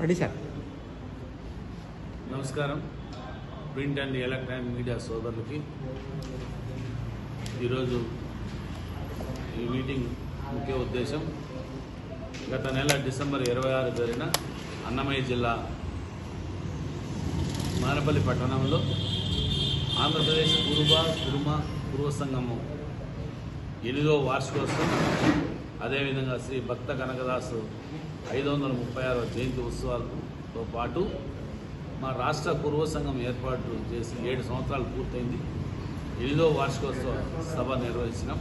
Ready sir. నమస్కారం. Print and electronic media సోదరులకి ఈరోజు ఈ మీటింగ్ ముఖ్య ఉద్దేశం గత నెల డిసెంబర్ ఇరవై ఆరు జరిగిన అన్నమయ్య జిల్లా మానపల్లి పట్టణంలో ఆంధ్రప్రదేశ్ కురుబ కురుమ పూర్వ సంఘము ఎనిమిదో వార్షికోత్సవం అదేవిధంగా శ్రీ భక్త కనకదాసు ఐదు వందల ముప్పై ఆరవ జయంతి ఉత్సవాలతో పాటు మా రాష్ట్ర పూర్వ సంఘం ఏర్పాటు చేసి ఏడు సంవత్సరాలు పూర్తయింది. ఎనిమిదో వార్షికోత్సవ సభ నిర్వహించినాం.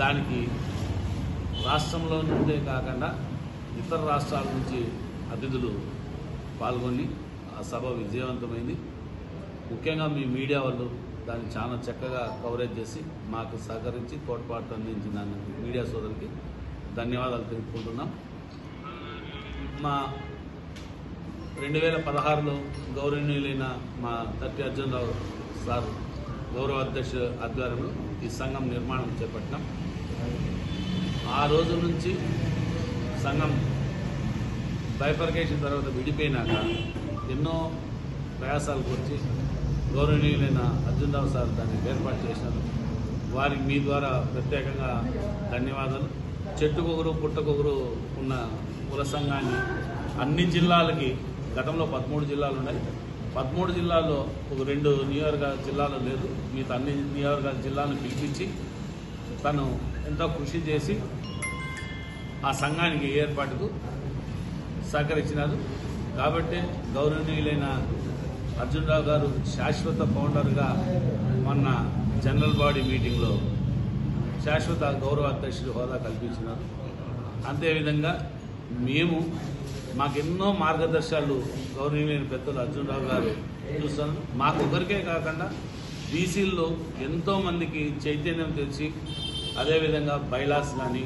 దానికి రాష్ట్రంలో నుండే కాకుండా ఇతర రాష్ట్రాల నుంచి అతిథులు పాల్గొని ఆ సభ విజయవంతమైంది. ముఖ్యంగా మీ మీడియా వాళ్ళు దాన్ని చాలా చక్కగా కవరేజ్ చేసి మాకు సహకరించి తోడ్పాటు అందించిన మీడియా సోదరికి ధన్యవాదాలు తెలుపుకుంటున్నాం. మా రెండు వేల పదహారులో గౌరవనీయులైన మా తట్టి అర్జునరావు సార్ గౌరవ అధ్యక్ష ఆధ్వర్యంలో ఈ సంఘం నిర్మాణం చేపట్టినాం. ఆ రోజు నుంచి సంఘం బైఫర్కేషన్ తర్వాత విడిపోయినాక ఎన్నో ప్రయాసాలకు వచ్చి గౌరవనీయులైన అర్జున్రావు సార్ దాన్ని ఏర్పాటు చేసినారు. వారికి మీ ద్వారా ప్రత్యేకంగా ధన్యవాదాలు. చెట్టుకొకరు పుట్టకొకరు ఉన్న కుల సంఘాన్ని అన్ని జిల్లాలకి గతంలో పదమూడు జిల్లాలు ఉన్నాయి. పదమూడు జిల్లాల్లో ఒక రెండు నియోజక జిల్లాలు లేదు. మిగతా అన్ని నియోజక జిల్లాను పిలిపించి తను ఎంతో కృషి చేసి ఆ సంఘానికి ఏర్పాటుకు సహకరించినారు. కాబట్టి గౌరవనీయులైన అర్జున్రావు గారు శాశ్వత ఫౌండర్గా మొన్న జనరల్ బాడీ మీటింగ్లో శాశ్వత గౌరవ అధ్యక్షుడు హోదా కల్పించినారు. అంతేవిధంగా మేము మాకెన్నో మార్గదర్శకాలు గౌరవనీయులైన పెద్దలు అర్జున్రావు గారు చూస్తాను. మాకొకరికే కాకుండా బీసీల్లో ఎంతోమందికి చైతన్యం తెచ్చి అదేవిధంగా బైలాస్ కానీ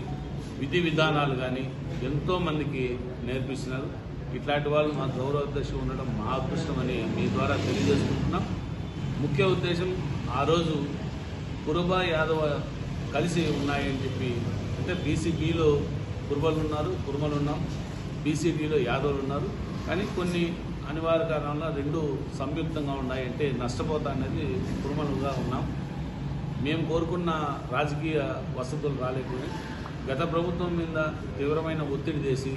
విధి విధానాలు కానీ ఎంతోమందికి నేర్పిస్తున్నారు. ఇట్లాంటి వాళ్ళు మా గౌరవ దశ ఉండడం మా అదృష్టం అని మీ ద్వారా తెలియజేసుకుంటున్నాం. ముఖ్య ఉద్దేశం ఆ రోజు కురుబ యాదవ కలిసి ఉన్నాయని చెప్పి అంటే బీసీబీలో కురుబలు ఉన్నారు కురుమలు ఉన్నాం. బీసీబీలో యాదవులు ఉన్నారు. కానీ కొన్ని అనివార్య కారణాల రెండు సంయుక్తంగా ఉన్నాయంటే నష్టపోతా అనేది కురుమలుగా ఉన్నాం. మేము కోరుకున్న రాజకీయ వసతులు రాలేకపోయి గత ప్రభుత్వం మీద తీవ్రమైన ఒత్తిడి చేసి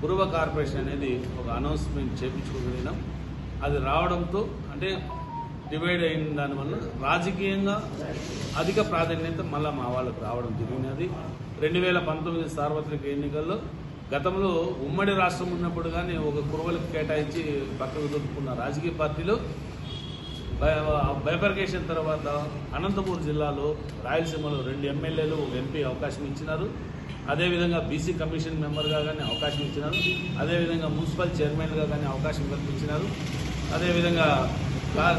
పూర్వ కార్పొరేషన్ అనేది ఒక అనౌన్స్మెంట్ చేయించుకోగలిగినాం అది రావడంతో అంటే డివైడ్ అయిన దానివల్ల రాజకీయంగా అధిక ప్రాధాన్యత మళ్ళీ మా వాళ్ళకు రావడం జరిగినది. రెండు వేల పంతొమ్మిది సార్వత్రిక ఎన్నికల్లో గతంలో ఉమ్మడి రాష్ట్రం ఉన్నప్పుడు కానీ ఒక కురువలకు కేటాయించి పక్కకు దొరుకుతున్న రాజకీయ పార్టీలు బైఫర్కేషన్ తర్వాత అనంతపూర్ జిల్లాలో రాయలసీమలో రెండు ఎమ్మెల్యేలు ఒక ఎంపీ అవకాశం ఇచ్చినారు. అదేవిధంగా బీసీ కమిషన్ మెంబర్గా కానీ అవకాశం ఇచ్చినారు. అదేవిధంగా మున్సిపల్ చైర్మన్గా కానీ అవకాశం కల్పించినారు. అదేవిధంగా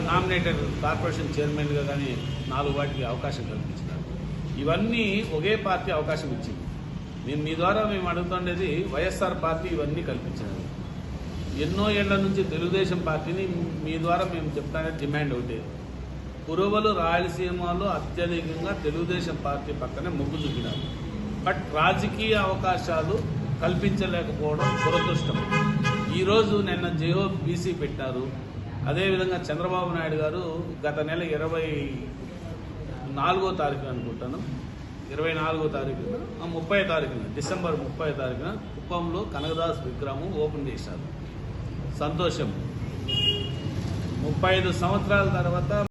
నామినేటెడ్ కార్పొరేషన్ చైర్మన్గా కానీ నాలుగు వాటికి అవకాశం కల్పించినారు. ఇవన్నీ ఒకే పార్టీ అవకాశం ఇచ్చింది. మేము మీ ద్వారా మేము అడుగుతుండేది వైఎస్ఆర్ పార్టీ ఇవన్నీ కల్పించినది ఎన్నో ఏళ్ళ నుంచి తెలుగుదేశం పార్టీని మీ ద్వారా మేము చెప్తానే డిమాండ్ ఒకటి. కురువలు రాయలసీమలో అత్యధికంగా తెలుగుదేశం పార్టీ పక్కనే మొగ్గు చూపినారు. బట్ రాజకీయ అవకాశాలు కల్పించలేకపోవడం దురదృష్టం. ఈరోజు నిన్న జియో బీసీ పెట్టారు. అదేవిధంగా చంద్రబాబు నాయుడు గారు గత నెల ఇరవై నాలుగో తారీఖు అనుకుంటాను. ఇరవై నాలుగో తారీఖున ఆ, ముప్పై తారీఖున డిసెంబర్ ముప్పై తారీఖున కుప్పంలో కనకదాస్ విగ్రహం ఓపెన్ చేశారు. సంతోషం. ముప్పై ఐదు సంవత్సరాల తర్వాత